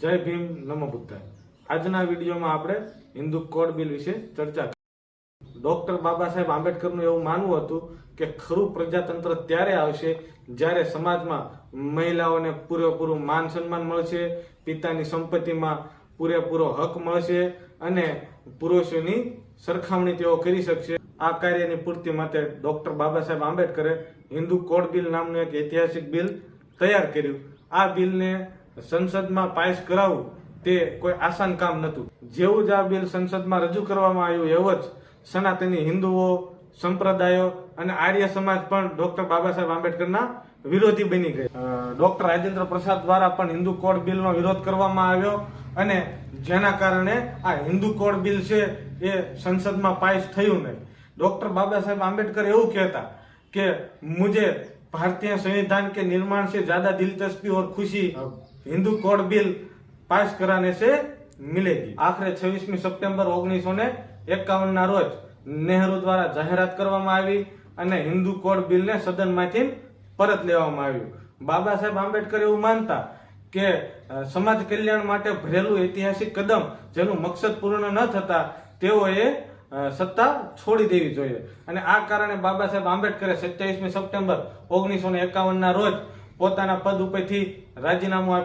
જય ભીમ નમો બુદ્ધાય. આજના વિડીયોમાં આપણે હિન્દુ કોડ બિલ વિશે ચર્ચા ડોક્ટર બાબા સાહેબ આંબેડકરનું એવું માનવું હતું કે ખરું પ્રજાતંત્ર ત્યારે આવશે જ્યારે સમાજમાં મહિલાઓને પૂરેપૂરું માન સન્માન મળશે, પિતાની સંપત્તિમાં પૂરેપૂરો હક મળશે અને પુરુષોની સરખામણી તેઓ કરી શકશે. આ કાર્યની પૂર્તિ માટે doctor Baba Saheb આંબેડકરે Hindu code bill નામનું એક ઐતિહાસિક બિલ તૈયાર કર્યું. આ બિલને સંસદમાં પાસ કરાવવું તે કોઈ આસાન કામ નહોતું. જેવું જ આ બિલ સંસદમાં રજૂ કરવામાં આવ્યું, એવું જ સનાતની હિન્દુઓ, સંપ્રદાયો અને આર્ય સમાજ પણ ડોક્ટર બાબા સાહેબ આંબેડકરના વિરોધી બની ગઈ ડોક્ટર રાજેન્દ્ર પ્રસાદ દ્વારા પણ હિન્દુ કોડ બિલનો વિરોધ કરવામાં આવ્યો અને જેના કારણે આ હિન્દુ કોડ બિલ છે એ સંસદમાં પાસ થયું નહીં. ડોક્ટર બાબા સાહેબ આંબેડકર એવું કહેતા કે મુझे भारतीय संविधान के निर्माण से ज्यादा दिलचस्पी और खुशी हिंदू कोड बिल पास कराने से मिलेगी આખરે છવ્વીસમી સપ્ટેમ્બર ઓગણીસો ને એકાવન ના રોજ નહેરુ દ્વારા જાહેરાત કરવામાં આવી અને હિન્દુ કોડ બિલને સદનમાંથી પરત લેવામાં આવ્યું બાબા સાહેબ આંબેડકર એવું માનતા કે અ, સમાજ કલ્યાણ માટે ભરેલું ઐતિહાસિક કદમ જેનું મકસદ પૂર્ણ ન થતા તેઓએ અ, સત્તા છોડી દેવી જોઈએ. અને આ કારણે બાબા સાહેબ આંબેડકરે સત્યાવીસમી સપ્ટેમ્બર ઓગણીસો ને એકાવન ના રોજ પોતાના પદ ઉપરથી રાજીનામું આપી